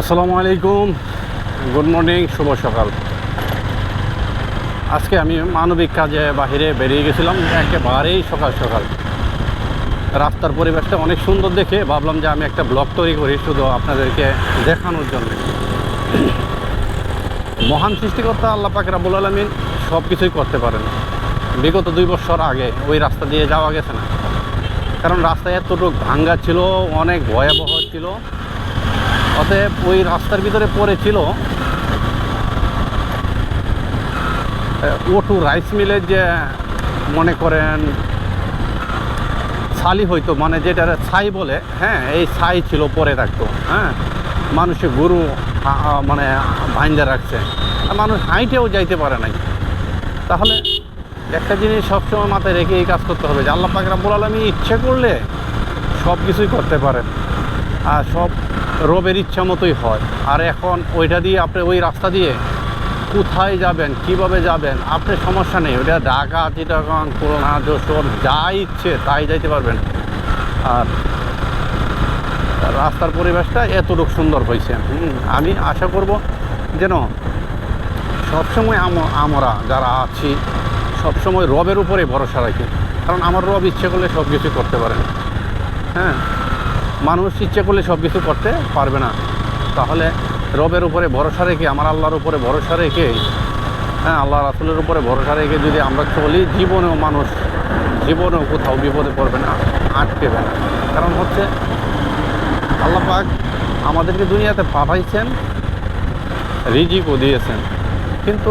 আসসালামু আলাইকুম। Good morning, শুভ সকাল। আজকে আমি মানবিক কাজে বাহিরে বেরিয়ে গেছিলাম, একেবারেই সকাল সকাল। রাস্তার পরিবেশটা অনেক সুন্দর দেখে ভাবলাম যে আমি একটা ব্লগ তৈরি করি শুধু আপনাদেরকে দেখানোর জন্য। মহান সৃষ্টিকর্তা আল্লাহ পাক রাবুল আলমিন সব কিছুই করতে পারেন। বিগত দুই বছর আগে ওই রাস্তা দিয়ে যাওয়া গেছে না। কারণ রাস্তায় এতটুকু ভাঙ্গা ছিল, অনেক ভয়াবহ ছিল। অতএব ওই রাস্তার ভিতরে পড়েছিল। ওটু রাইস মিলের যে, মনে করেন, ছালি হইতো মানে যেটা ছাই বলে হ্যাঁ এই ছাই ছিল পরে থাকতো হ্যাঁ। মানুষে গরু মানে ভাইন্দা রাখছে। আর মানুষ হাইটেও যাইতে পারে নাই। তাহলে একটা জিনিস সবসময় মাথায় রেখে এই কাজ করতে হবে যে, আল্লাহ পাক রাব্বুল আলমী ইচ্ছে করলে সব কিছুই করতে পারেন। আর সব রবের ইচ্ছা মতোই হয়। আর এখন ওইটা দিয়ে আপনি ওই রাস্তা দিয়ে কোথায় যাবেন, কীভাবে যাবেন, আপনার সমস্যা নেই। ওইটা ঢাকা, চিটাগাং, খুলনা, যশোর, যা ইচ্ছে তাই যাইতে পারবেন। আর রাস্তার পরিবেশটা এতটুকু সুন্দর হয়েছে। আমি আশা করব যেন সবসময় আম- আমরা যারা আছি, সবসময় রবের উপরে ভরসা রাখি। কারণ আমার রব ইচ্ছে করলে সব কিছু করতে পারেন। হ্যাঁ? মানুষ ইচ্ছে করলে সব কিছু করতে পারবে না। তাহলে রবের উপরে ভরসা রেখে, আমার আল্লাহর উপরে ভরসা রেখে হ্যাঁ আল্লাহ রাসুলের উপরে ভরসা রেখে যদি আমরা চলি, জীবনেও মানুষ, জীবনেও কোথাও বিপদে পড়বে না আটকেবে না। কারণ হচ্ছে, আল্লাহ পাক আমাদেরকে দুনিয়াতে পাঠাইছেন, রিজিকও দিয়েছেন। কিন্তু